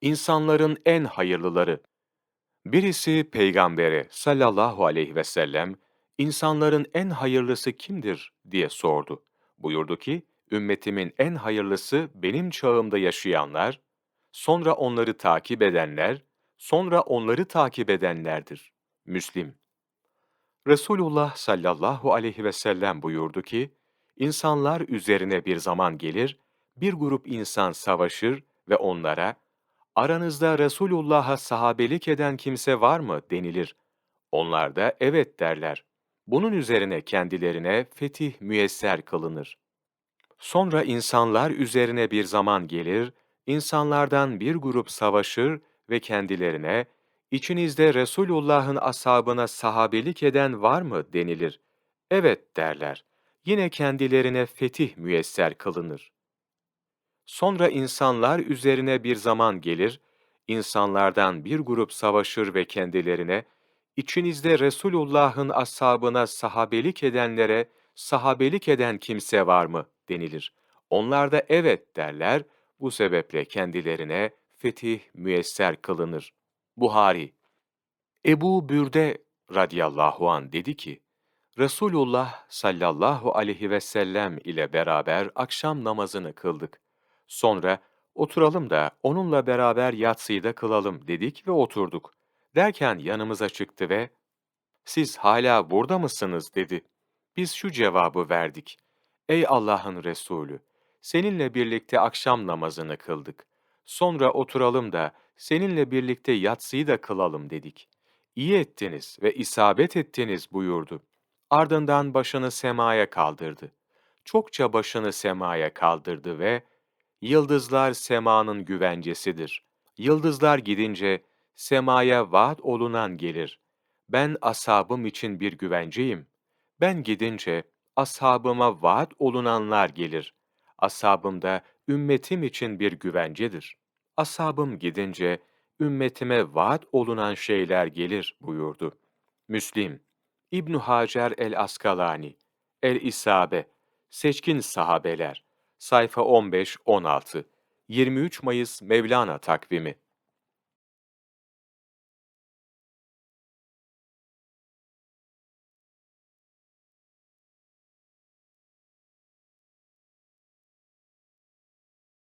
İnsanların en hayırlıları. Birisi peygambere sallallahu aleyhi ve sellem, insanların en hayırlısı kimdir diye sordu. Buyurdu ki, ümmetimin en hayırlısı benim çağımda yaşayanlar, sonra onları takip edenler, sonra onları takip edenlerdir. Müslim. Resulullah sallallahu aleyhi ve sellem buyurdu ki, insanlar üzerine bir zaman gelir, bir grup insan savaşır ve onlara, aranızda Resulullah'a sahabelik eden kimse var mı denilir. Onlar da evet derler. Bunun üzerine kendilerine fetih müyesser kılınır. Sonra insanlar üzerine bir zaman gelir, insanlardan bir grup savaşır ve kendilerine, içinizde Resulullah'ın ashabına sahabelik eden var mı denilir. Evet derler. Yine kendilerine fetih müyesser kılınır. Sonra insanlar üzerine bir zaman gelir, insanlardan bir grup savaşır ve kendilerine, içinizde Resulullah'ın ashabına sahabelik edenlere, sahabelik eden kimse var mı denilir. Onlar da evet derler, bu sebeple kendilerine fetih müyesser kılınır. Buhari Ebu Bürde radıyallahu an dedi ki, Resulullah sallallahu aleyhi ve sellem ile beraber akşam namazını kıldık. Sonra oturalım da onunla beraber yatsıyı da kılalım dedik ve oturduk. Derken yanımıza çıktı ve siz hala burada mısınız dedi. Biz şu cevabı verdik. Ey Allah'ın Resulü! Seninle birlikte akşam namazını kıldık. Sonra oturalım da seninle birlikte yatsıyı da kılalım dedik. İyi ettiniz ve isabet ettiniz buyurdu. Ardından başını semaya kaldırdı. Çokça başını semaya kaldırdı ve Yıldızlar semanın güvencesidir. Yıldızlar gidince semaya vaat olunan gelir. Ben ashabım için bir güvenceyim. Ben gidince ashabıma vaat olunanlar gelir. Ashabım da ümmetim için bir güvencedir. Ashabım gidince ümmetime vaat olunan şeyler gelir buyurdu. Müslim, İbn Hacer el-Askalani, El-İsabe, Seçkin Sahabeler, sayfa 15-16, 23 Mayıs Mevlana takvimi